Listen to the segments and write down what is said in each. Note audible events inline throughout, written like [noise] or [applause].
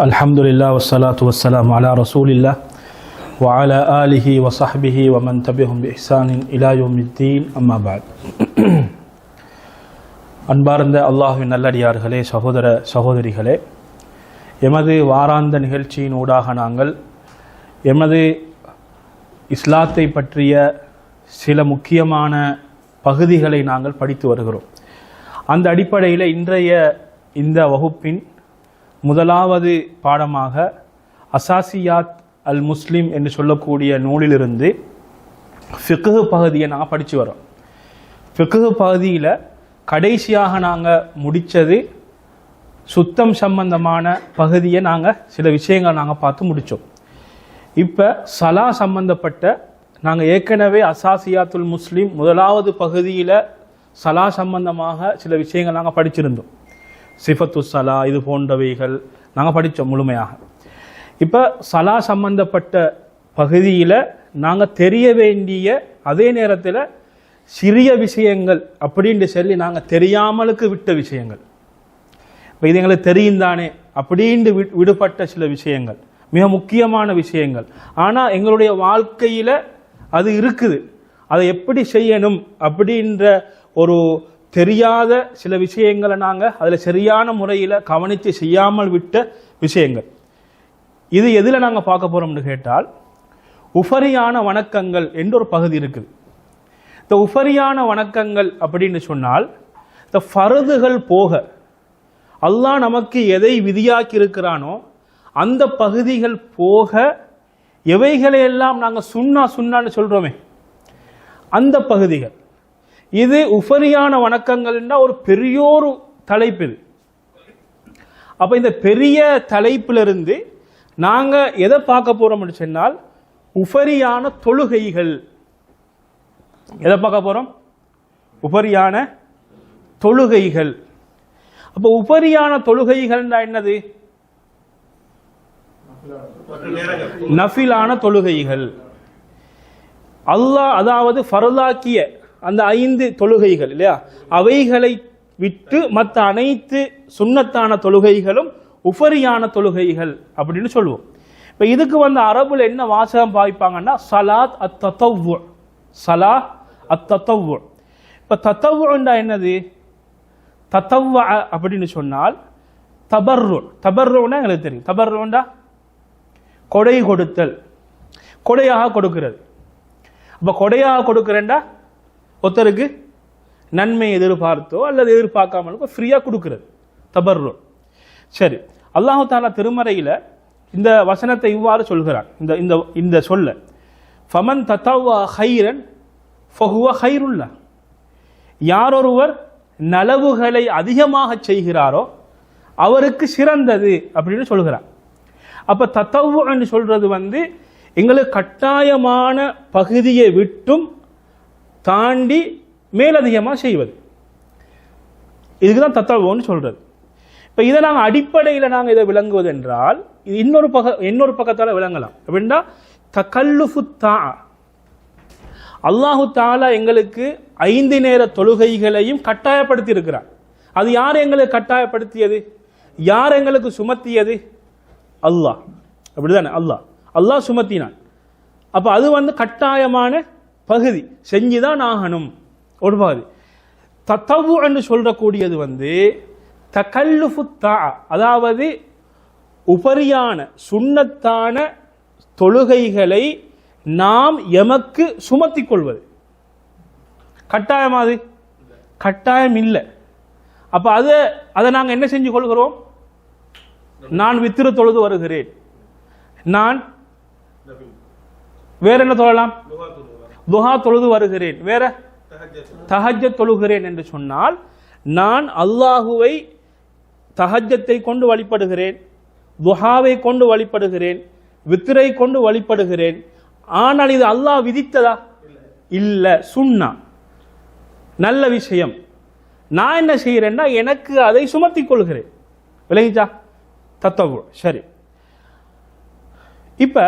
الحمد لله والصلاة والسلام على رسول الله وعلى آله وصحبه ومن تبعهم بإحسان إلى يوم الدين أما بعد அன்பார்ந்த அல்லாஹுவின் நல்லடியார்களே சகோதர சகோதரிகளே எமது வாராந்த நிகழ்ச்சியின் ஊடாக நாங்கள் எமது இஸ்லாத்தை பற்றிய சில முக்கியமான பகுதிகளை நாங்கள் படித்து வருகிறோம் அந்த அடிப்படையில் இன்றைய இந்த வகுப்பின் முதலாவது பாடமாக அசாசியாத் அல் முஸ்லிம் என்று சொல்லக்கூடிய நூலிலிருந்து ஃபிக்கு பகுதியை நாங்கள் படித்து வரோம் ஃபிக்கு பகுதியில் கடைசியாக நாங்கள் முடித்தது சுத்தம் சம்பந்தமான பகுதியை நாங்கள் சில விஷயங்கள் நாங்கள் பார்த்து முடித்தோம் இப்போ சலா சம்பந்தப்பட்ட நாங்கள் ஏற்கனவே அசாசியாத்துல் முஸ்லீம் முதலாவது பகுதியில் சலா சம்பந்தமாக சில விஷயங்கள் நாங்கள் படிச்சிருந்தோம். சிஃபத்து சலா இது போன்றவைகள் நாங்கள் படித்தோம் முழுமையாக. இப்போ சலா சம்பந்தப்பட்ட பகுதியில் நாங்கள் தெரிய வேண்டிய அதே நேரத்தில் சிறிய விஷயங்கள் அப்படின்ட்டு சொல்லி நாங்கள் தெரியாமலுக்கு விட்ட விஷயங்கள். இப்போ இது எங்களுக்கு தெரியும் தானே அப்படின்ட்டு வி- விடுபட்ட சில விஷயங்கள் மிக முக்கியமான விஷயங்கள். ஆனால் எங்களுடைய வாழ்க்கையில் அது இருக்குது. அதை எப்படி செய்யணும் அப்படின்ற ஒரு தெரியாத சில விஷயங்களை நாங்கள் அதில் சரியான முறையில் கவனித்து செய்யாமல் விட்ட விஷயங்கள். இது எதில் நாங்கள் பார்க்க போகிறோம்னு கேட்டால் உஃபரியான வணக்கங்கள் என்ற ஒரு பகுதி இருக்குது. இந்த உஃபரியான வணக்கங்கள் அப்படின்னு சொன்னால் இந்த ஃபருதுகள் போக அல்லாஹ் நமக்கு எதை விதியாக்கி இருக்கிறானோ அந்த பகுதிகள் போக எவைகளையெல்லாம் நாங்கள் சுண்ணா சுண்ணான்னு சொல்கிறோமே அந்த பகுதிகள். இது உபரியான வணக்கங்கள்னா ஒரு பெரியோரு தலைப்பு இது. அப்போ இந்த பெரிய தலைப்பிலிருந்து நாங்கள் எதை பார்க்க போகிறோம்னு சொன்னால் உபரியான தொழுகைகள். எதை பார்க்க போகிறோம் உபரியான தொழுகைகள். அப்போ உபரியான தொழுகைகள்னா என்னது? நஃபிலான தொழுகைகள். அல்லாஹ் அதாவது ஃபரலாக்கிய அந்த ஐந்து தொழுகைகள் இல்லையா? அவைகளை விட்டு மற்ற அனைத்து சுண்ணத்தான தொழுகைகளும் உஃபரியான தொழுகைகள் அப்படின்னு சொல்லுவோம். இப்போ இதுக்கு வந்து அரபுல என்ன வாசகம் பாய்ப்பாங்கன்னா சலாத் அத் தத்தவ்வு. சலா அத் தத்தவ்வு. இப்போ தத்தவ்வுண்டா என்னது? தத்தவ்வ அப்படின்னு சொன்னால் தபர்ரு. தபர்ருன்னா எங்களுக்கு தெரியும். தபர்ருண்டா கொடை கொடுத்தல். கொடையாக கொடுக்கிறது. அப்போ கொடையாக கொடுக்குறேன்டா ஒருத்தருக்கு நன்மை எதிர்பார்த்தோ அல்லது எதிர்பார்க்காமலோ ஃப்ரீயாக கொடுக்கிறது. தபர்ரு சரி அல்லாஹு தாலா திருமறையில் இந்த வசனத்தை இவ்வாறு சொல்கிறான். இந்த இந்த இந்த சொல்ல ஃபமன் தத்தவா ஹைரன் ஃபஹுவ ஹைருல்லா. யாரொருவர் நலவுகளை அதிகமாக செய்கிறாரோ அவருக்கு சிறந்தது அப்படின்னு சொல்கிறார் அப்போ தத்தவு சொல்கிறது வந்து எங்களுக்கு கட்டாயமான பகுதியை விட்டும் தாண்டி மேலதிகமாக செய்வது. இதுக்கு தான் தத்தவுன்னு சொல்றது. இப்போ இதை நாங்கள் அடிப்படையில் நாங்கள் இதை விளங்குவது என்றால் இது இன்னொரு பக இன்னொரு பக்கத்தால் விளங்கலாம். அப்படின்னா தகல்லுஃபு தா அல்லாஹு தாலா எங்களுக்கு ஐந்து நேர தொழுகைகளையும் கட்டாயப்படுத்தி இருக்கிறார் அது யார் எங்களுக்கு கட்டாயப்படுத்தியது? யார் எங்களுக்கு சுமத்தியது? அல்லாஹ். அப்படிதானே அல்லாஹ். அல்லாஹ் சுமத்தினான். அப்போ அது வந்து கட்டாயமான பகுதி. செஞ்சுதான் ஆகணும். ஒரு பகுதி. தத்தவு என்று சொல்லக்கூடியது வந்து தகல்லுஃபு தா அதாவது உபரியான சுண்ணத்தான தொழுகைகளை நாம் எமக்கு சுமத்திக் கொள்வது. கட்டாயம் அது? கட்டாயம் இல்லை. அப்போ அதை அதை நாங்கள் என்ன செஞ்சு கொள்கிறோம்? நான் வித்திரு தொழுது வருகிறேன். நான் வேற என்ன தொழலாம்? துஹா தொழுது வருகிறேன். வேற? தஹஜ்ஜ தொழுகிறேன் என்று சொன்னால் நான் அல்லாஹுவை தஹஜ்ஜத்தை கொண்டு வழிபடுகிறேன் துஹாவை கொண்டு வழிபடுகிறேன் வித்திரை கொண்டு வழிபடுகிறேன். ஆனால் இது அல்லாஹ் விதித்ததா? இல்ல. சுன்னா நல்ல விஷயம். நான் என்ன செய்கிறேன்னா எனக்கு அதை சுமத்திக் கொள்கிறேன். விளங்கிச்சா? தத்தவு. சரி. இப்ப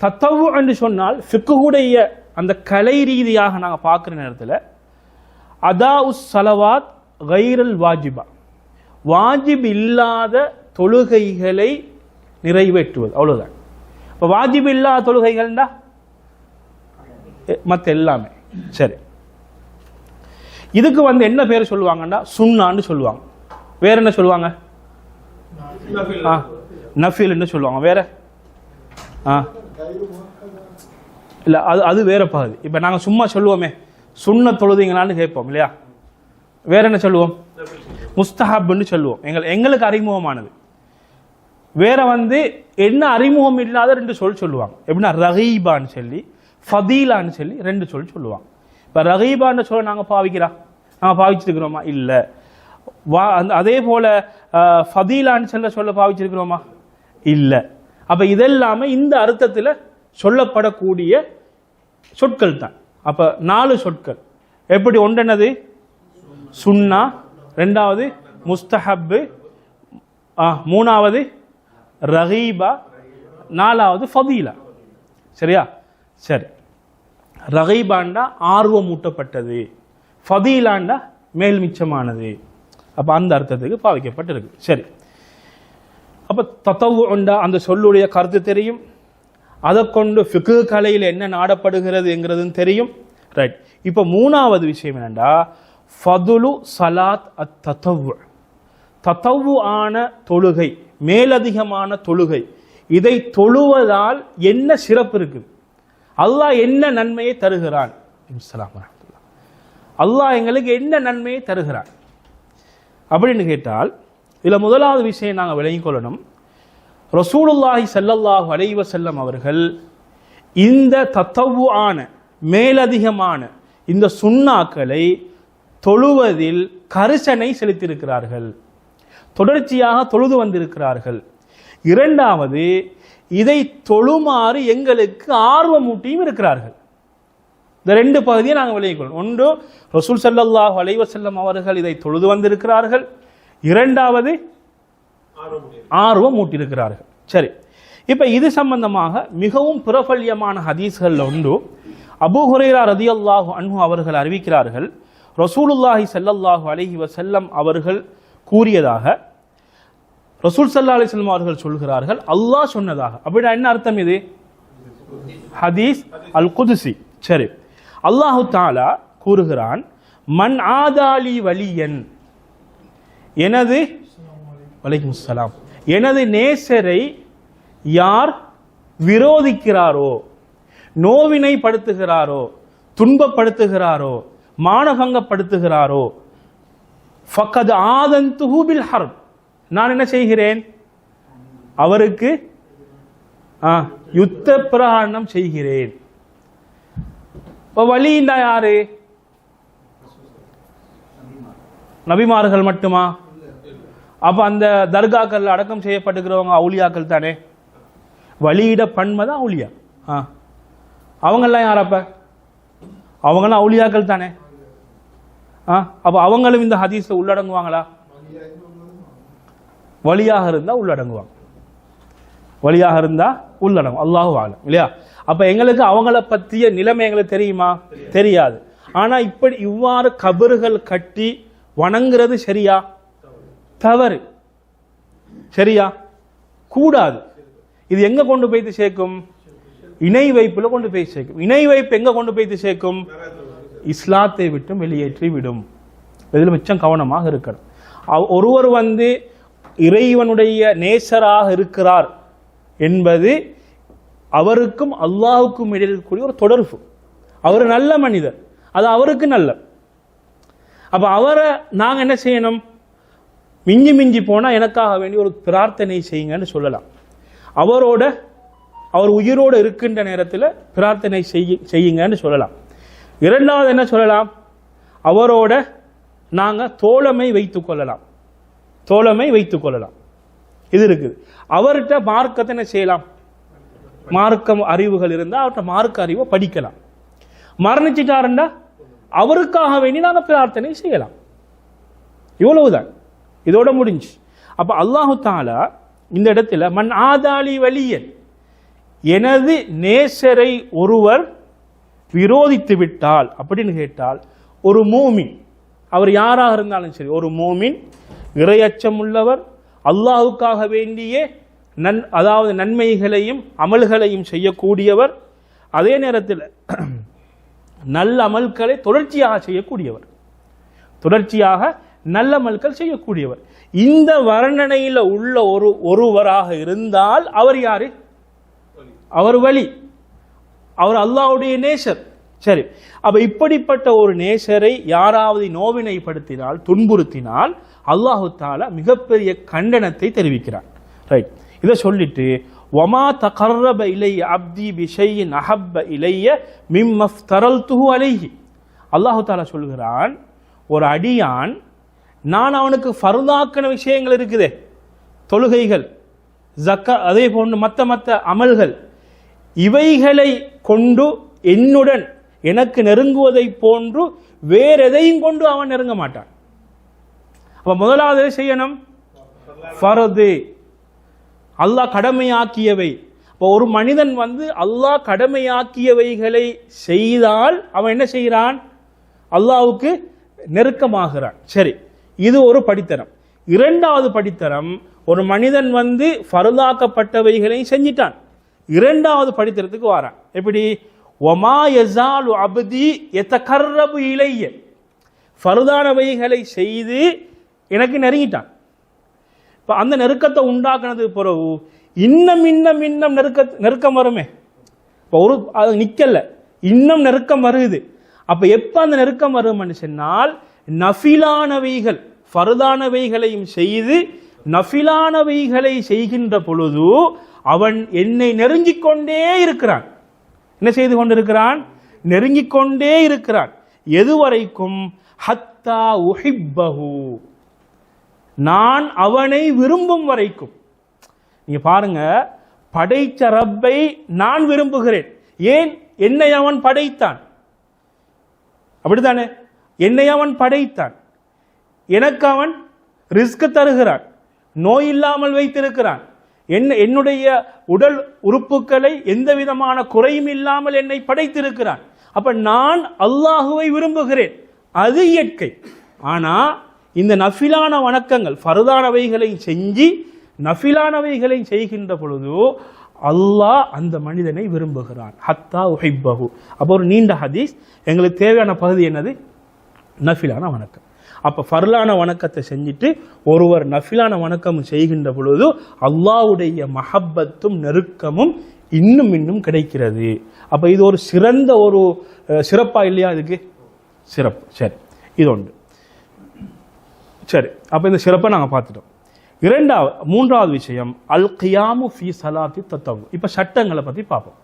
தத்தவு என்று சொன்னால் ஃபிக்குடைய அந்த கலை ரீதியாக நாங்கள் பார்க்குற நேரத்தில் அதா உஸ் சலவாத் கைரல் வாஜிபா. வாஜிப் இல்லாத தொழுகைகளை நிறைவேற்றுவது அவ்வளவுதான். இப்போ வாஜிப் இல்லாத தொழுகைகள்டா? மற்ற எல்லாமே. சரி. இதுக்கு வந்து என்ன பேர் சொல்லுவாங்கன்னா சுண்ணான்னு சொல்லுவாங்க. வேற என்ன சொல்லுவாங்க? ஆ நஃபீல்னு சொல்லுவாங்க. வேற? ஆ. இல்லை அது அது வேற பகுதி இப்போ நாங்கள் சும்மா சொல்லுவோமே சுண்ண தொழுதிங்களான்னு கேட்போம் இல்லையா? வேற என்ன சொல்லுவோம்? முஸ்தஹாப்னு சொல்லுவோம். எங்கள் எங்களுக்கு அறிமுகமானது. வேற வந்து என்ன அறிமுகம் இல்லாத ரெண்டு சொல் சொல்லுவாங்க. எப்படின்னா ரஹீபான்னு சொல்லி ஃபதீலான்னு சொல்லி ரெண்டு சொல் சொல்லுவாங்க. இப்போ ரஹீபான்னு சொல்ல நாங்கள் பாவிக்கிறா நாங்கள் பாவிச்சிருக்கிறோமா? இல்லை. வா அந்த அதே போல் ஃபதீலான்னு சொல்ல சொல்ல பாவிச்சிருக்கிறோமா? இல்லை. அப்போ இதெல்லாமே இந்த அர்த்தத்தில் சொல்லப்படக்கூடிய சொற்கள் தான். அப்போ நாலு சொற்கள். எப்படி ஒன்றென்னது? சுன்னா ரெண்டாவது முஸ்தஹப்பு ஆ, மூணாவது ரஹீபா நாலாவது ஃபதீலா. சரியா? சரி. ரஹீபாண்டா ஆர்வமூட்டப்பட்டது. ஃபதீலாண்டா மேல் மிச்சமானது அப்போ அந்த அர்த்தத்துக்கு பாவிக்கப்பட்டிருக்கு. சரி. அப்போ தத்தவு உண்டா அந்த சொல்லுடைய கருத்து தெரியும். அதை கொண்டு ஃபிக்கு கலையில் என்ன நாடப்படுகிறது என்கிறதுன்னு தெரியும். ரைட் இப்போ மூணாவது விஷயம் என்னென்னா ஃபதுலு சலாத் அத் தத்தவு தத்தவு ஆன தொழுகை மேலதிகமான தொழுகை. இதை தொழுவதால் என்ன சிறப்பு இருக்குது அல்லாஹ் என்ன நன்மையை தருகிறான்? அஸ்ஸலாமு அல்லாஹ் எங்களுக்கு என்ன நன்மையை தருகிறான்? அப்படின்னு கேட்டால் இதில் முதலாவது விஷயம் நாங்கள் விளங்கிக் கொள்ளணும். ரசூலுல்லாஹி சல்லல்லாஹு அலைவ செல்லம் அவர்கள் இந்த தத்தவு ஆன மேலதிகமான இந்த சுண்ணாக்களை தொழுவதில் கரிசனை செலுத்தியிருக்கிறார்கள். தொடர்ச்சியாக தொழுது வந்திருக்கிறார்கள். இரண்டாவது இதை தொழுமாறு எங்களுக்கு ஆர்வமூட்டியும் இருக்கிறார்கள். இந்த ரெண்டு பகுதியை நாங்கள் விளையிக்கொள்ளும் ஒன்று ரசூல் சல்லாஹ் அலைவசல்லம் அவர்கள் இதை தொழுது வந்திருக்கிறார்கள். இரண்டாவது ஆர்வம் ஊட்டியிருக்கிறார்கள். சரி. இப்போ இது சம்பந்தமாக மிகவும் பிரபல்யமான ஹதீஸ்கள் ஒன்று அபூ ரதி அல்லாஹு அன்ஹு அவர்கள் அறிவிக்கிறார்கள் ரசூலுல்லாஹி செல்லல்லாஹு அலஹி வசல்லம் அவர்கள் கூறியதாக ரசூல் சல்லா அலைஹி அவர்கள் சொல்கிறார்கள் அல்லாஹ் சொன்னதாக. அப்படின்னா என்ன அர்த்தம் இது? ஹதீஸ் அல் குதுசி சரி. அல்லாஹு தாலா கூறுகிறான் மன் ஆதாலி வலியன். எனது வலைக்கும் சலாம். எனது நேசரை யார் விரோதிக்கிறாரோ நோவினை படுத்துகிறாரோ துன்பப்படுத்துகிறாரோ மானபங்கப்படுத்துகிறாரோ ஃபக்கது ஆதன் பில் ஹர்ப். நான் என்ன செய்கிறேன்? அவருக்கு யுத்த பிரகாணம் செய்கிறேன். இப்போ இந்த யாரு? நபிமார்கள் மட்டுமா? அப்போ அந்த தர்காக்கள் அடக்கம் செய்யப்பட்டுக்கிறவங்க அவுளியாக்கள் தானே? வழியிட பன்மை தான் அவுளியா. ஆ. அவங்கெல்லாம் யார் அப்போ? அவங்களாம் அவுலியாக்கள் தானே? ஆ. அப்போ அவங்களும் இந்த ஹதீஸை உள்ளடங்குவாங்களா? வழியாக இருந்தால் உள்ளடங்குவாங்க. வழியாக இருந்தால் உள்ளடங்கும். அல்லாஹு ஆலம் இல்லையா? அப்போ எங்களுக்கு அவங்கள பற்றிய நிலைமை எங்களுக்கு தெரியுமா? தெரியாது. ஆனால் இப்படி இவ்வாறு கபறுகள் கட்டி வணங்குறது சரியா? தவறு. சரியா? கூடாது. இது எங்க கொண்டு போய்த்து சேர்க்கும்? இணை வைப்புல கொண்டு போய் சேர்க்கும். இணை வைப்பு எங்க கொண்டு போய்த்து சேர்க்கும்? இஸ்லாத்தை விட்டு வெளியேற்றி விடும். இதில் மிச்சம் கவனமாக இருக்கணும். அவ்- ஒருவர் வந்து இறைவனுடைய நேசராக இருக்கிறார் என்பது அவருக்கும் அல்லாஹுக்கும் இடையில் இருக்கக்கூடிய ஒரு தொடர்பு. அவர் நல்ல மனிதர். அது அவருக்கு நல்ல. அப்ப அவரை நாங்கள் என்ன செய்யணும்? மிஞ்சி மிஞ்சி போனால் எனக்காக வேண்டி ஒரு பிரார்த்தனை செய்யுங்கன்னு சொல்லலாம். அவரோட அவர் உயிரோடு இருக்கின்ற நேரத்தில் பிரார்த்தனை செய்ய செய்யுங்கன்னு சொல்லலாம். இரண்டாவது என்ன சொல்லலாம்? அவரோட நாங்கள் தோழமை வைத்து கொள்ளலாம். தோழமை வைத்து கொள்ளலாம். இது இருக்குது. அவர்கிட்ட மார்க்கத்தை என்ன செய்யலாம்? மார்க்கம் அறிவுகள் இருந்தால் அவர்கிட்ட மார்க்க அறிவை படிக்கலாம். மரணிச்சிட்டாருண்டா அவருக்காக வேண்டி நாங்கள் பிரார்த்தனை செய்யலாம். இவ்வளவுதான். இதோட முடிஞ்சு. அப்ப அல்லாஹு தாலா இந்த இடத்துல மண் ஆதாளி வலியன். எனது நேசரை ஒருவர் விரோதித்து விட்டால் அப்படின்னு கேட்டால் ஒரு மூமின் அவர் யாராக இருந்தாலும் சரி ஒரு மூமின் இரையச்சம் உள்ளவர் அல்லாஹுக்காக வேண்டியே நன் அதாவது நன்மைகளையும் அமல்களையும் செய்யக்கூடியவர் அதே நேரத்தில் [clears throat] நல்ல அமல்களை தொடர்ச்சியாக செய்யக்கூடியவர். தொடர்ச்சியாக நல்ல மல்கள் செய்யக்கூடியவர். இந்த வர்ணனையில் உள்ள ஒரு ஒருவராக இருந்தால் அவர் யாரு? அவர் வழி அவர் அல்லாஹ்வுடைய நேசர். சரி. அப்ப இப்படிப்பட்ட ஒரு நேசரை யாராவது நோவினைப்படுத்தினால் துன்புறுத்தினால் அல்லாஹு தாலா மிகப்பெரிய கண்டனத்தை தெரிவிக்கிறார் ரைட் இதை சொல்லிட்டு வமா தகர்ரப இலைய அப்தி பிஷையின் அஹப்ப இலைய மிம்மஃப் தரல்துஹு அலைஹி. அல்லாஹு தாலா சொல்கிறான் ஒரு அடியான் நான் அவனுக்கு ஃபருதாக்கின விஷயங்கள் இருக்குதே. தொழுகைகள் ஜக்க அதே போன்று மற்ற மற்ற அமல்கள். இவைகளை கொண்டு என்னுடன் எனக்கு நெருங்குவதை போன்று வேற எதையும் கொண்டு அவன் நெருங்க மாட்டான். அப்ப முதலாவது எதை செய்யணும்? ஃபரது. அல்லாஹ் கடமையாக்கியவை. இப்போ ஒரு மனிதன் வந்து அல்லாஹ் கடமையாக்கியவைகளை செய்தால் அவன் என்ன செய்கிறான்? அல்லாவுக்கு நெருக்கமாகிறான். சரி. இது ஒரு படித்தரம். இரண்டாவது படித்தரம் ஒரு மனிதன் வந்து ஃபருதாக்கப்பட்டவைகளை செஞ்சிட்டான். இரண்டாவது படித்தரத்துக்கு வாரான். எப்படி? ஒமா எசாலு அபதி எத்தகர்ரபு இளைய ஃபருதானவைகளை செய்து எனக்கு நெருங்கிட்டான். இப்போ அந்த நெருக்கத்தை உண்டாக்குனது பிறகு இன்னும் இன்னும் இன்னும் நெருக்க நெருக்கம் வருமே? இப்போ ஒரு அது நிற்கலை இன்னும் நெருக்கம் வருது. அப்போ எப்போ அந்த நெருக்கம் வரும்னு சொன்னால் நஃபிலானவைகள். ஃபருதானவைகளையும் செய்து நஃபிலானவைகளை செய்கின்ற பொழுது அவன் என்னை நெருங்கிக் கொண்டே இருக்கிறான். என்ன செய்து கொண்டிருக்கிறான்? நெருங்கிக் கொண்டே இருக்கிறான். எதுவரைக்கும்? ஹத்தா உஹிப்பஹு. நான் அவனை விரும்பும் வரைக்கும். நீங்க பாருங்க படைச்ச ரப்பை நான் விரும்புகிறேன். ஏன்? என்னை அவன் படைத்தான். அப்படித்தானே? என்னை அவன் படைத்தான். எனக்கு அவன் ரிஸ்க் தருகிறான். நோய் இல்லாமல் வைத்திருக்கிறான். என்ன என்னுடைய உடல் உறுப்புகளை எந்த விதமான குறையும் இல்லாமல் என்னை படைத்திருக்கிறான். அப்ப நான் அல்லாஹுவை விரும்புகிறேன். அது இயற்கை. ஆனா இந்த நஃபிலான வணக்கங்கள் ஃபருதானவைகளை செஞ்சு நஃபிலானவைகளை செய்கின்ற பொழுது அல்லாஹ் அந்த மனிதனை விரும்புகிறான். ஹத்தா உஹிப்பஹு. அப்போ ஒரு நீண்ட ஹதீஸ். எங்களுக்கு தேவையான பகுதி என்னது? நஃபிலான வணக்கம். அப்போ ஃபர்லான வணக்கத்தை செஞ்சுட்டு ஒருவர் நஃபிலான வணக்கம் செய்கின்ற பொழுது அல்லாவுடைய மஹப்பத்தும் நெருக்கமும் இன்னும் இன்னும் கிடைக்கிறது. அப்போ இது ஒரு சிறந்த ஒரு சிறப்பா இல்லையா இதுக்கு? சிறப்பு. சரி. இது ஒன்று. சரி. அப்போ இந்த சிறப்பை நாங்கள் பார்த்துட்டோம். இரண்டாவது மூன்றாவது விஷயம் அல் கியாமு ஃபி சலாத்தி தத்தவு. இப்போ சட்டங்களை பற்றி பார்ப்போம்.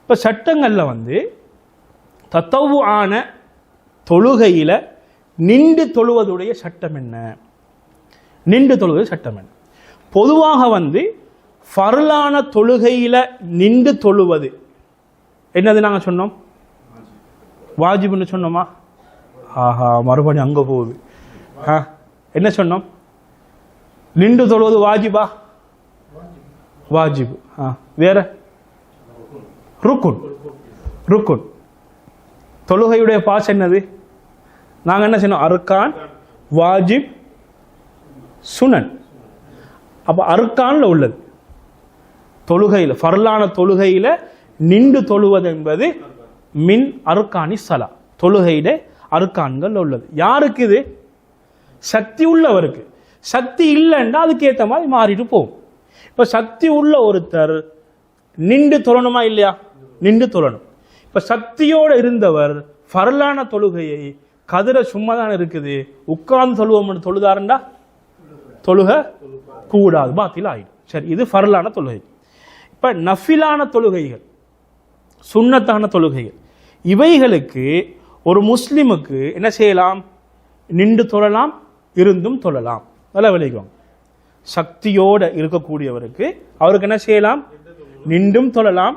இப்போ சட்டங்களில் வந்து தத்தவு ஆன தொழுகையில் நின்று தொழுவதுடைய சட்டம் என்ன? நின்று தொழுவது சட்டம் என்ன? பொதுவாக வந்து ஃபர்லான தொழுகையில் நின்று தொழுவது. என்னது நாங்கள் சொன்னோம்? வாஜிப்னு சொன்னோமா? ஆஹா மறுபடியும் அங்கே போகுது. ஆ, என்ன சொன்னோம்? நின்று தொழுவது வாஜிபா? வாஜிபு. ஆ, வேற? ருக்குன். ருக்குன். தொழுகையுடைய பாஸ் என்னது? நாங்க என்ன செய்யணும்? அர்கான் வாஜிப் சுனன். அப்ப அர்கான்ல உள்ளது. தொழுகையில் ஃபர்லான தொழுகையில நின்று தொழுவது என்பது மின் அருக்கானி சலா. தொழுகையில அருக்கான்கள் உள்ளது. யாருக்கு இது? சக்தி உள்ளவருக்கு. சக்தி இல்லைன்னா அதுக்கு ஏத்த மாதிரி மாறிட்டு போகும். இப்ப சக்தி உள்ள ஒருத்தர் நின்று தொழணுமா இல்லையா? நின்று தொழணும். இப்ப சக்தியோட இருந்தவர் ஃபர்லான தொழுகையை கதிரை சும்மா தான் இருக்குது? உட்கார்ந்து தொழுவோம்னு தொழுதாருண்டா? தொழுக கூடாது. பாத்தியில் ஆயிடும் சரி இது ஃபர்லான தொழுகை. இப்போ நஃபிலான தொழுகைகள் சுண்ணத்தான தொழுகைகள் இவைகளுக்கு ஒரு முஸ்லிமுக்கு என்ன செய்யலாம்? நின்று தொழலாம் இருந்தும் தொழலாம். நல்லா விளைவிக்கும் சக்தியோடு இருக்கக்கூடியவருக்கு அவருக்கு என்ன செய்யலாம்? நின்றும் தொழலாம்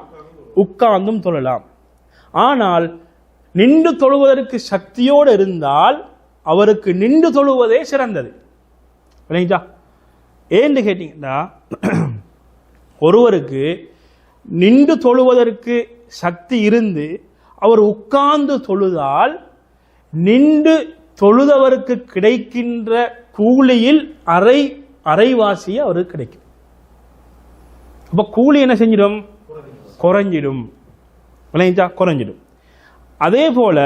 உட்கார்ந்தும் தொழலாம். ஆனால் நின்று தொழுவதற்கு சக்தியோடு இருந்தால் அவருக்கு நின்று தொழுவதே சிறந்தது. விளங்கிச்சா ஏன்னு கேட்டீங்கன்னா ஒருவருக்கு நின்று தொழுவதற்கு சக்தி இருந்து அவர் உட்கார்ந்து தொழுதால் நின்று தொழுதவருக்கு கிடைக்கின்ற கூலியில் அரை அரைவாசி அவருக்கு கிடைக்கும். அப்போ கூலி என்ன செஞ்சிடும்? குறைஞ்சிடும். விளங்கிச்சா குறைஞ்சிடும். அதே போல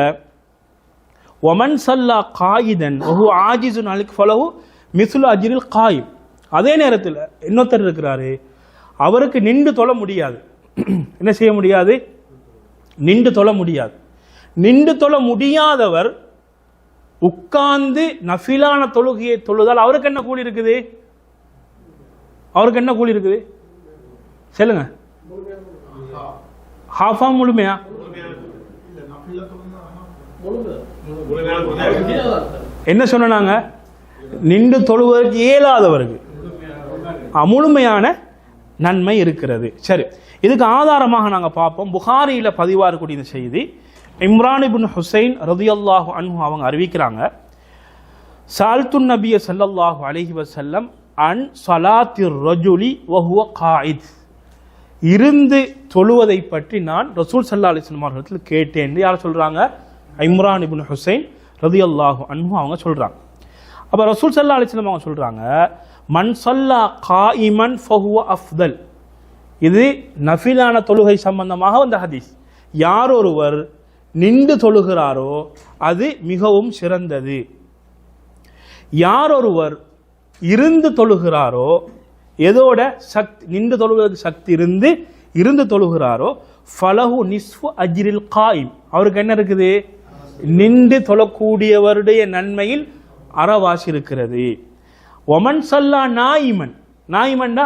ஒமன் சல்லா காயிதன் ஒஹு ஆஜிசுன் அலிக் ஃபலஹு மிசுல் அஜிரில் காயிம் அதே நேரத்தில் இன்னொருத்தர் இருக்கிறாரு அவருக்கு நின்று தொழ முடியாது. [clears throat] என்ன செய்ய முடியாது? நின்று தொழ முடியாது. நின்று தொழ முடியாதவர் உட்கார்ந்து நஃபிலான தொழுகையை தொழுதால் அவருக்கு என்ன கூலி இருக்குது? அவருக்கு என்ன கூலி இருக்குது? சொல்லுங்க. ஹாஃபா முழுமையா? என்ன சொன்னாங்க? நின்று தொழுவதற்கு இயலாதவருக்கு முழுமையான நன்மை இருக்கிறது. சரி இதுக்கு ஆதாரமாக நாங்கள் பார்ப்போம். புகாரியில் பதிவாக இருக்கக்கூடிய இந்த செய்தி இம்ரான் இபின் ஹுசைன் ரதியல்லாஹு அன்ஹு அவங்க அறிவிக்கிறாங்க சால்து நபிய ஸல்லல்லாஹு அலஹி வசல்லம் அன் சலாத்தி ரஜுலி வஹுவ காயித். இருந்து தொழுவதை பற்றி நான் ரசூல் சல்லா அலிஸ்லாம் அவர்களிடத்தில் கேட்டேன். யார் சொல்கிறாங்க இம்ரான் இபின் ஹுசைன் ரதி அல்லாஹு அன்பு அவங்க சொல்கிறாங்க அப்போ ரசூல் சல்லா அலிஸ்லம் அவங்க சொல்கிறாங்க மண் சல்லா காயிமன் ஃபஹுவ அஃதல். இது நஃபிலான தொழுகை சம்பந்தமாக வந்த ஹதீஸ். யார் ஒருவர் நின்று தொழுகிறாரோ அது மிகவும் சிறந்தது. யார் ஒருவர் இருந்து தொழுகிறாரோ எதோட சக்தி நின்று தொழுவதற்கு சக்தி இருந்து இருந்து தொழுகிறாரோ ஃபலஹு நிஸ்ஃபு அஜிரில் காயிம். அவருக்கு என்ன இருக்குது? நின்று தொழக்கூடியவருடைய நன்மையில் அறவாசி இருக்கிறது ஒமன் சல்லா நாயிமன். நாயிமன்டா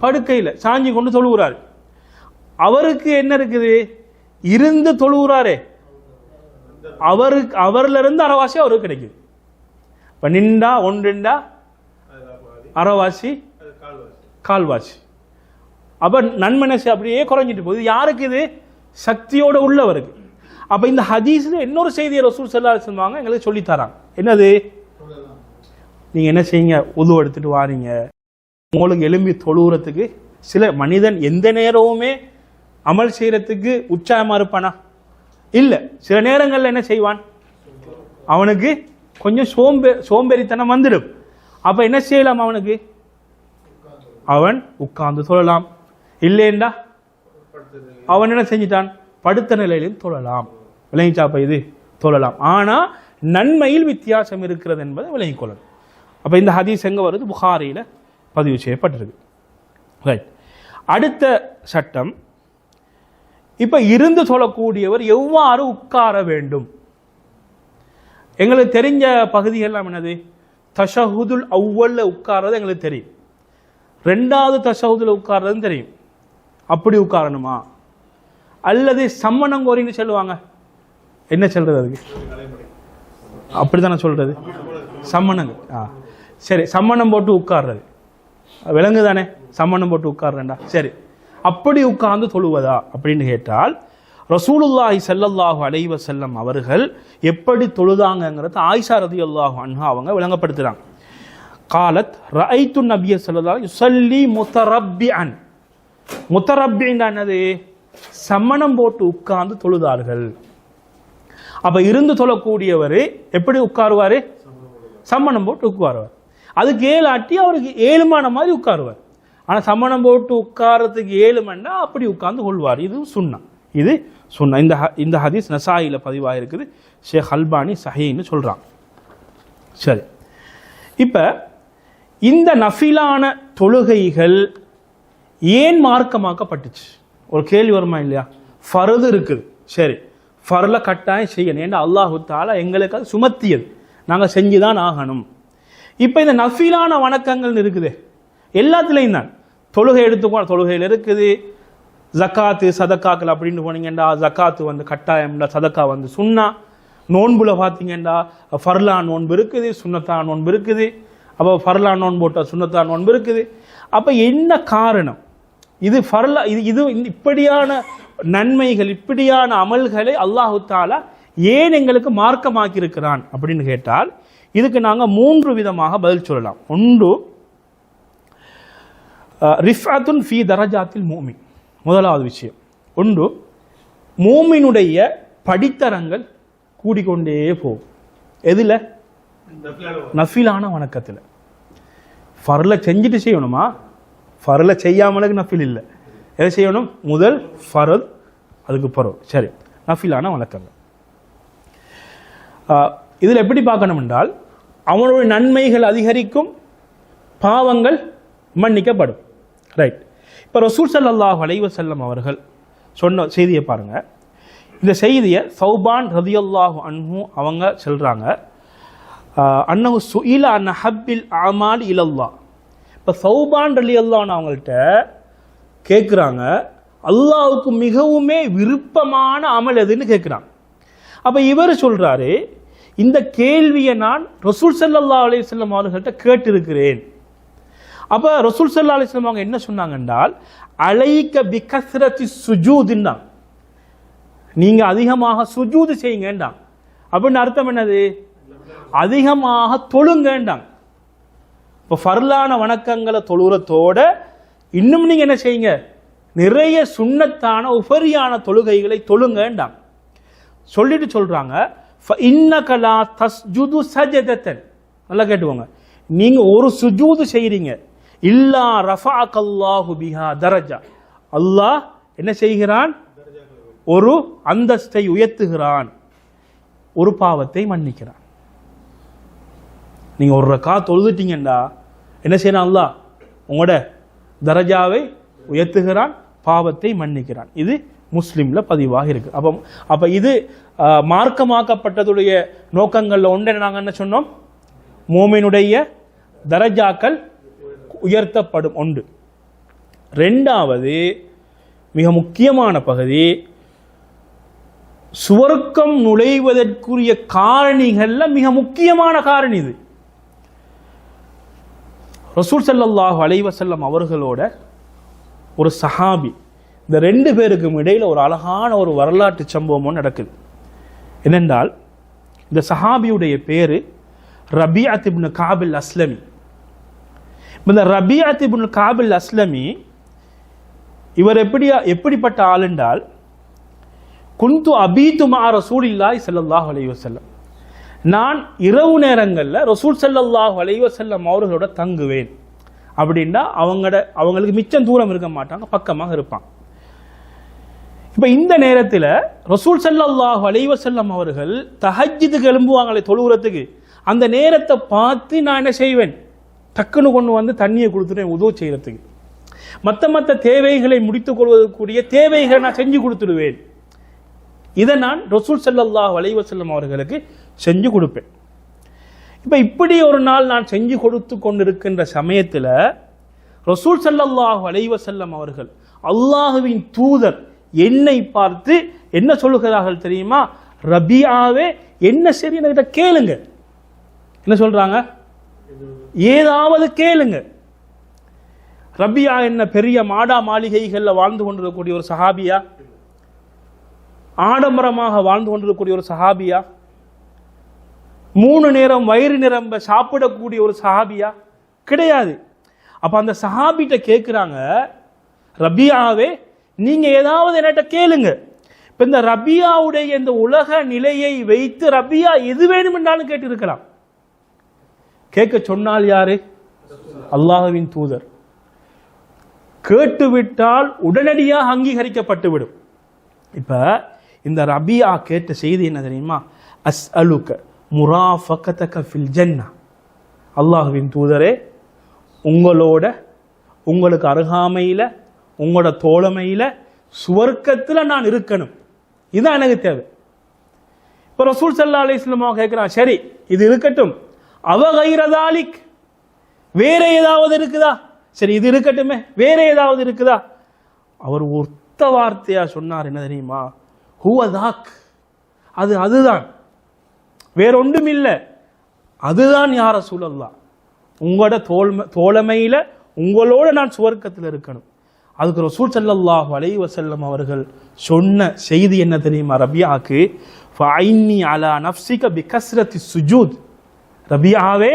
படுக்கையில். சாஞ்சி கொண்டு தொழுகிறார். அவருக்கு என்ன இருக்குது? இருந்து தொழுகிறாரே. அவருக்கு அவர்ல இருந்து அறவாசி அவருக்கு கிடைக்குது. இப்போ நின்றா ஒன்றுண்டா அறவாசி கால்வாசி. அப்ப நன்மனசு அப்படியே குறைஞ்சிட்டு போகுது. யாருக்கு இது? சக்தியோட உள்ளவருக்கு. அப்ப இந்த ஹதீஸ்ல இன்னொரு செய்தியை ரசூல் செல்லா சொல்லுவாங்க எங்களுக்கு சொல்லி என்னது? நீங்க என்ன செய்யுங்க? உது எடுத்துட்டு வாரீங்க. உங்களுக்கு எலும்பி தொழுகிறதுக்கு சில மனிதன் எந்த நேரமுமே அமல் செய்யறதுக்கு உற்சாகமா இருப்பானா? இல்ல. சில நேரங்கள்ல என்ன செய்வான்? அவனுக்கு கொஞ்சம் சோம்பே சோம்பேறித்தனம் வந்துடும். அப்ப என்ன செய்யலாம் அவனுக்கு? அவன் உட்கார்ந்து தொழலாம். இல்லைண்டா அவன் என்ன செஞ்சிட்டான்? படுத்த நிலையிலும் தொழலாம். விளங்கிச்சா இது? தொழலாம். ஆனால் நன்மையில் வித்தியாசம் இருக்கிறது என்பதை விளங்கிக் கொள்ளணும் அப்போ இந்த ஹதீஸ் எங்கே வருது? புகாரியில் பதிவு செய்யப்பட்டிருக்கு. ரைட் அடுத்த சட்டம் இப்போ இருந்து சொல்லக்கூடியவர் எவ்வாறு உட்கார வேண்டும்? எங்களுக்கு தெரிஞ்ச பகுதிகள் எல்லாம் என்னது? தஷஹுதுல் அவ்வல்ல உட்கார்றது எங்களுக்கு தெரியும். ரெண்டாவது தஷஹுதுல உட்கார்றதுன்னு தெரியும். அப்படி உட்காரணுமா? அல்லது சம்மணம் கோரின்னு சொல்லுவாங்க. என்ன சொல்கிறது அதுக்கு? அப்படிதானே சொல்கிறது சம்மணங்க. ஆ. சரி சம்மணம் போட்டு உட்கார்றது. விலங்கு தானே சம்மணம் போட்டு உட்கார்றேன்டா. சரி. அப்படி உட்கார்ந்து தொழுவதா? அப்படின்னு கேட்டால் ரசூலுல்லாஹி செல்லல்லாஹு அலைவ செல்லம் அவர்கள் எப்படி தொழுதாங்கங்கிறத ஆயிஷா ரதியல்லாஹு அன்ஹா அவங்க விளங்கப்படுத்துறாங்க. காலத் ரைத்து நபிய ஸல்லல்லாஹு முத்தரப்பி அன் முத்தரப்பின்னா என்னது? சம்மணம் போட்டு உட்கார்ந்து தொழுதார்கள். அப்ப இருந்து தொழக்கூடியவர் எப்படி உட்காருவாரு? சம்மணம் போட்டு உட்காருவார். அதுக்கு ஏழாட்டி அவருக்கு ஏழுமான மாதிரி உட்காருவார். ஆனால் சம்மணம் போட்டு உட்கார்றதுக்கு ஏழுமண்டா அப்படி உட்கார்ந்து கொள்வார். இது சுண்ணா. இது சுண்ணா. இந்த இந்த ஹதீஸ் நசாயில பதிவாக இருக்குது ஷேக் ஹல்பானி சஹின்னு சொல்கிறான் சரி. இப்போ இந்த நஃபிலான தொழுகைகள் ஏன் மார்க்கமாக்கப்பட்டுச்சு? ஒரு கேள்வி வருமா இல்லையா? ஃபரது இருக்குது. சரி. ஃபர்ல கட்டாயம் செய்யணும். ஏன்னா அல்லாஹு தாலா எங்களுக்கு அது சுமத்தியது. நாங்கள் செஞ்சுதான் ஆகணும். இப்போ இந்த நஃபீலான வணக்கங்கள் இருக்குது. எல்லாத்துலேயும் தான். தொழுகை எடுத்துக்கோ தொழுகையில் இருக்குது. ஜக்காத்து சதக்காக்கள் அப்படின்னு போனீங்கன்னா ஜக்காத்து வந்து கட்டாயம்டா சதக்கா வந்து சுன்னா நோன்புல பார்த்தீங்கன்னா ஃபர்லா நோன்பு இருக்குது சுண்ணத்தான் நோன்பு இருக்குது. அப்போ ஃபர்லா நோன்பு போட்ட சுண்ணத்தான் நோன்பு இருக்குது. அப்போ என்ன காரணம்? இது ஃபர்லா இது இது இப்படியான நன்மைகள் இப்படியான அமல்களை அல்லாஹு தாலா ஏன் எங்களுக்கு மார்க்கமாக்கி இருக்கிறான் அப்படின்னு கேட்டால் இதுக்கு நாங்கள் மூன்று விதமாக பதில் சொல்லலாம். ஒன்று ரிஃபாத்துன் ஃபி தரஜாத்தில் மூமின். முதலாவது விஷயம். ஒன்று மூமினுடைய படித்தரங்கள் கூடிக்கொண்டே போகும். எதுல? நஃபிலான வணக்கத்தில். ஃபர்ல செஞ்சுட்டு செய்யணுமா? ஃபரலை செய்யாமலுக்கு நஃபில் இல்லை. எதை செய்யணும்? முதல் ஃபரல் அதுக்கு பருவம் சரி நஃபிலான வழக்கங்கள். இதில் எப்படி பார்க்கணும் என்றால் அவனுடைய நன்மைகள் அதிகரிக்கும் பாவங்கள் மன்னிக்கப்படும். ரைட் இப்போ ரசூல் சல்லாஹ் செல்லம் அவர்கள் சொன்ன செய்தியை பாருங்கள் இந்த செய்தியை சௌபான் ரதியல்லாஹு அன்ஹு அவங்க சொல்கிறாங்க அன்னஹு சுயில அன் ஹப்பில் அமால் இலல்லா இப்போ சௌபான் அலி அல்லான் அவங்கள்ட்ட கேட்குறாங்க அல்லாவுக்கு மிகவுமே விருப்பமான அமல் எதுன்னு கேட்குறாங்க அப்போ இவர் சொல்கிறாரு இந்த கேள்வியை நான் ரசூல் சல்லா அலைஹி வஸல்லம் அவர்கள்ட்ட கேட்டிருக்கிறேன். அப்போ ரசூல் சல்லா அலிஸ்லாம் அவங்க என்ன சொன்னாங்க என்றால் அலைக்க பிகசரத்தி சுஜூதுன்னா நீங்கள் அதிகமாக சுஜூது செய்யுங்கண்டாம் அப்படின்னு அர்த்தம் என்னது? அதிகமாக தொழுங்கன்றாங்க இப்போ ஃபர்லான வணக்கங்களை தொழுகிறத்தோட இன்னும் நீங்க என்ன செய்யுங்க? நிறைய சுண்ணத்தான உபரியான தொழுகைகளை தொழுங்கண்டாம் சொல்லிட்டு சொல்றாங்க இன்னகலா தஸ்ஜுது சஜதத்தன். நல்லா கேட்டுக்கோங்க. நீங்க ஒரு சுஜூது செய்கிறீங்க இல்லா ரஃபாக்கல்லாஹு பிஹா தரஜா. அல்லாஹ் என்ன செய்கிறான்? ஒரு அந்தஸ்தை உயர்த்துகிறான். ஒரு பாவத்தை மன்னிக்கிறான். நீங்க ஒரு ரக்கா தொழுதுட்டீங்கண்டா என்ன செய்யறான் அல்லாஹ்? உங்களோட தரஜாவை உயர்த்துகிறான் பாவத்தை மன்னிக்கிறான். இது முஸ்லீமில் பதிவாக இருக்கு. அப்போ அப்போ இது மார்க்கமாக்கப்பட்டதுடைய நோக்கங்கள்ல ஒன்று நாங்கள் என்ன சொன்னோம்? மோமினுடைய தரஜாக்கள் உயர்த்தப்படும் ஒன்று. ரெண்டாவது மிக முக்கியமான பகுதி சுவர்க்கம் நுழைவதற்குரிய காரணிகள்ல மிக முக்கியமான காரணி இது. ரசூல் சல்லாஹூ அலைவசல்லம் அவர்களோட ஒரு சஹாபி. இந்த ரெண்டு பேருக்கும் இடையில ஒரு அழகான ஒரு வரலாற்று சம்பவமும் நடக்குது. என்னென்றால் இந்த சஹாபியுடைய பேரு ரபியாத் இப்னு காபில் அஸ்லமி. இந்த ரபியாத் இப்னு காபில் அஸ்லமி இவர் எப்படி எப்படிப்பட்ட ஆள் என்றால் குந்து அபீத்துமா மா ரசூலில்லாஹி ஸல்லல்லாஹு நான் இரவு நேரங்களில் ரசூல் செல்லல்லாஹ் வளைவ செல்லம் அவர்களோட தங்குவேன். அப்படின்னா அவங்களோட அவங்களுக்கு மிச்சம் தூரம் இருக்க மாட்டாங்க பக்கமாக இருப்பான். இப்போ இந்த நேரத்தில் ரசூல் செல்லல்லாஹ் வளைவ செல்லம் அவர்கள் தஹஜ்ஜுக்கு எழும்புவாங்களே தொழுகிறதுக்கு அந்த நேரத்தை பார்த்து நான் என்ன செய்வேன்? டக்குன்னு கொண்டு வந்து தண்ணியை கொடுத்துருவேன் உதவு செய்யறதுக்கு. மற்ற மற்ற தேவைகளை முடித்துக் கொள்வதற்குரிய தேவைகளை நான் செஞ்சு கொடுத்துடுவேன். இதை நான் ரசூல் செல்லல்லாஹ் அலைஹி செல்லம் அவர்களுக்கு செஞ்சு கொடுப்பேன். இப்போ இப்படி ஒரு நாள் நான் செஞ்சு கொடுத்து கொண்டிருக்கின்ற சமயத்தில் ரசூல் சல்லாஹு அலைவசல்லம் அவர்கள் அல்லாஹுவின் தூதர் என்னை பார்த்து என்ன சொல்லுகிறார்கள் தெரியுமா? ரபியாவே என்ன சரி என்கிட்ட கேளுங்க. என்ன சொல்றாங்க? ஏதாவது கேளுங்க. ரபியா என்ன பெரிய மாடா மாளிகைகளில் வாழ்ந்து கொண்டிருக்கக்கூடிய ஒரு சஹாபியா? ஆடம்பரமாக வாழ்ந்து கொண்டிருக்கக்கூடிய ஒரு சஹாபியா? மூணு நேரம் வயிறு நிரம்ப சாப்பிடக்கூடிய ஒரு சஹாபியா? கிடையாது. அப்ப அந்த சஹாபிட்ட கேட்குறாங்க ரபியாவே நீங்க ஏதாவது என்கிட்ட கேளுங்க. இப்ப இந்த ரபியாவுடைய இந்த உலக நிலையை வைத்து ரபியா எது வேணுமென்றாலும் கேட்டிருக்கலாம். கேட்க சொன்னால் யாரு? அல்லாஹுவின் தூதர். கேட்டுவிட்டால் உடனடியாக அங்கீகரிக்கப்பட்டுவிடும். இப்போ இப்ப இந்த ரபியா கேட்ட செய்தி என்ன தெரியுமா? அஸ் அலுக்க முராஃபகதக ஃபில் ஜன்னா. அல்லாஹ்வின் தூதரே உங்களோட உங்களுக்கு அருகாமையில் உங்களோட தோழமையில் சுவர்க்கத்தில் நான் இருக்கணும். இதுதான் எனக்கு தேவை. இப்போ ரசூல் சல்லா அலிஸ்லமா கேட்குறான் சரி இது இருக்கட்டும். அவ கைரதாலிக் வேற ஏதாவது இருக்குதா? சரி இது இருக்கட்டுமே வேற ஏதாவது இருக்குதா? அவர் ஒத்த வார்த்தையாக சொன்னார் என்ன தெரியுமா? ஹுவதாக் அது அதுதான். வேறொன்றும் இல்லை அதுதான் யார சூழல்லாம் உங்களோட தோல்மை தோழமையில உங்களோட நான் சுவர்க்கத்தில் இருக்கணும். அதுக்கு ரசூல் ஸல்லல்லாஹு அலைஹி வசல்லம் அவர்கள் சொன்ன செய்தி என்ன தெரியுமா ரபியாக்கு ஃபைனி அலா நஃப்சிக பிகஸ்ரத்தி சுஜூத். ரபியாவே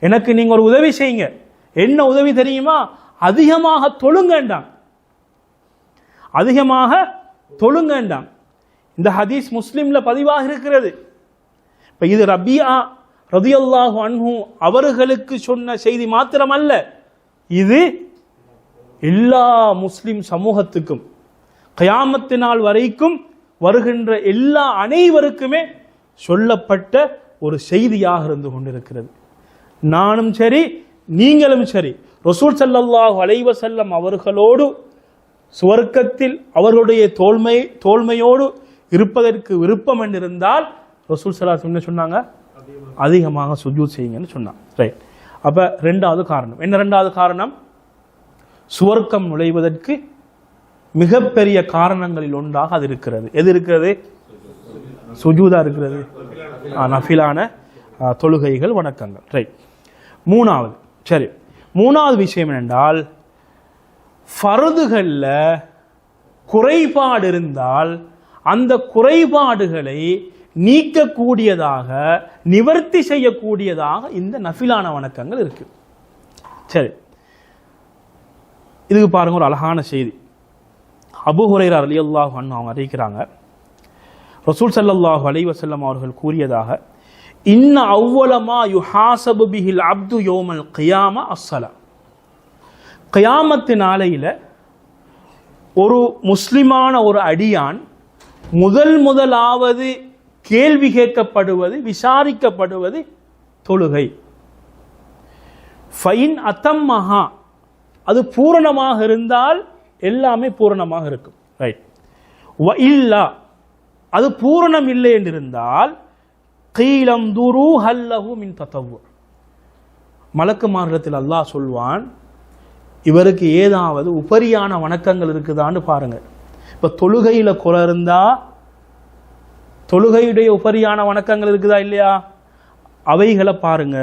எனக்கு நீங்க ஒரு உதவி செய்யுங்க. என்ன உதவி தெரியுமா? அதிகமாக தொழுங்கண்டாம். அதிகமாக தொழுங்கண்டாம். இந்த ஹதீஸ் முஸ்லீமில் பதிவாக இருக்கிறது. இப்ப இது ரபியா ரதியல்லாஹு அன்ஹு அவர்களுக்கு சொன்ன செய்தி மாத்திரமல்ல. இது எல்லா முஸ்லிம் சமூகத்துக்கும் கயாமத்து நாள் வரைக்கும் வருகின்ற எல்லா அனைவருக்குமே சொல்லப்பட்ட ஒரு செய்தியாக இருந்து கொண்டிருக்கிறது. நானும் சரி நீங்களும் சரி ரசூல் சல்லாஹு அலைவசல்லம் அவர்களோடு சுவர்க்கத்தில் அவர்களுடைய தோல்மை தோல்மையோடு இருப்பதற்கு விருப்பம் என்றிருந்தால் ரசூல் ஸல்லல்லாஹு என்ன சொன்னாங்க? அதிகமாக சுஜூத் செய்யுங்கன்னு சொன்னான். ரைட் அப்போ ரெண்டாவது காரணம். என்ன ரெண்டாவது காரணம்? சுவர்க்கம் நுழைவதற்கு மிகப்பெரிய காரணங்களில் ஒன்றாக அது இருக்கிறது. எது இருக்கிறது? சுஜூதா இருக்கிறது. நஃபிலான தொழுகைகள் வணக்கங்கள். ரைட் மூணாவது. சரி. மூணாவது விஷயம் என்னென்றால் ஃபருதுகளில் குறைபாடு இருந்தால் அந்த குறைபாடுகளை நீக்கக்கூடியதாக நிவர்த்தி செய்யக்கூடியதாக இந்த நஃபிலான வணக்கங்கள் இருக்கு. சரி. இதுக்கு பாருங்க ஒரு அழகான செய்தி. அபு அலி அல்லாஹ் அவங்க அறிவிக்கிறாங்க. ரசூல் ஸல்லல்லாஹு அலி வசல்லம் அவர்கள் கூறியதாக இன்ன அவ்வளமா யுஹாசபு பிஹில் அப்து யோமல் கியாம அஸ்ஸலா. கியாமத்து நாளையில் ஒரு முஸ்லிமான ஒரு அடியான் முதல் முதலாவது கேள்வி கேட்கப்படுவது விசாரிக்கப்படுவது தொழுகை. ஃபைன் அத்தம் மகா அது பூரணமாக இருந்தால் எல்லாமே பூரணமாக இருக்கும். ரைட் வ இல்லா. அது பூரணம் இல்லை என்றிருந்தால் கீழம் துரு ஹல்லஹு மின் தத்தவு மலக்கு மார்க்கத்தில் அல்லாஹ் சொல்வான் இவருக்கு ஏதாவது உபரியான வணக்கங்கள் இருக்குதான்னு பாருங்கள் இப்போ தொழுகையில் குறை இருந்தால் தொழுகையுடைய உபரியான வணக்கங்கள் இருக்குதா இல்லையா? அவைகளை பாருங்க.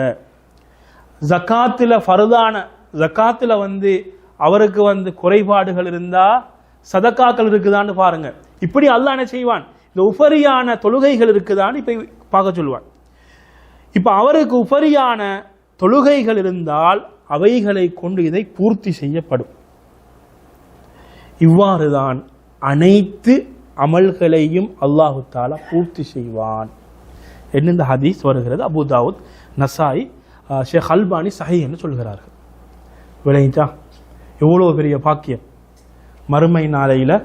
ஜக்காத்தில் ஃபர்தான ஜக்காத்தில் வந்து அவருக்கு வந்து குறைபாடுகள் இருந்தால் சதக்காக்கள் இருக்குதான்னு பாருங்க. இப்படி அல்லாஹ் என்ன செய்வான்? இந்த உபரியான தொழுகைகள் இருக்குதான்னு இப்போ பார்க்க சொல்லுவான். இப்போ அவருக்கு உபரியான தொழுகைகள் இருந்தால் அவைகளை கொண்டு இதை பூர்த்தி செய்யப்படும். இவ்வாறுதான் அனைத்து அமல்களையும் அல்லாஹு தாலா பூர்த்தி செய்வான். என்ன இந்த ஹதீஸ் வருகிறது? அபு தாவுத் நசாய் ஷேக் அல்பானி சஹி என்று சொல்கிறார்கள். விளைஞ்சா எவ்வளோ பெரிய பாக்கியம். மறுமை நாளையில்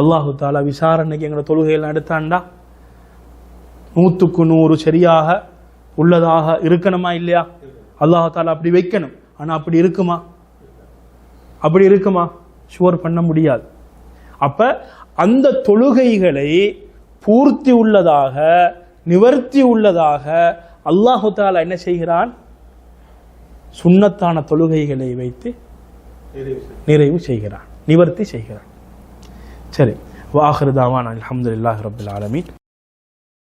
அல்லாஹு தாலா விசாரணைக்கு எங்களோட தொழுகையில் எடுத்தாண்டா நூற்றுக்கு நூறு சரியாக உள்ளதாக இருக்கணுமா இல்லையா? அல்லாஹு தாலா அப்படி வைக்கணும். ஆனால் அப்படி இருக்குமா? அப்படி இருக்குமா? ஷுவர் பண்ண முடியாது. அப்ப அந்த தொழுகைகளை பூர்த்தி உள்ளதாக நிவர்த்தி உள்ளதாக அல்லாஹு தாலா என்ன செய்கிறான்? சுண்ணத்தான தொழுகைகளை வைத்து நிறைவு செய்கிறான் நிவர்த்தி செய்கிறான். சரி. வாஹிருதாவான் அலமதுல்லாஹ் ரபுல் ஆலமீன்.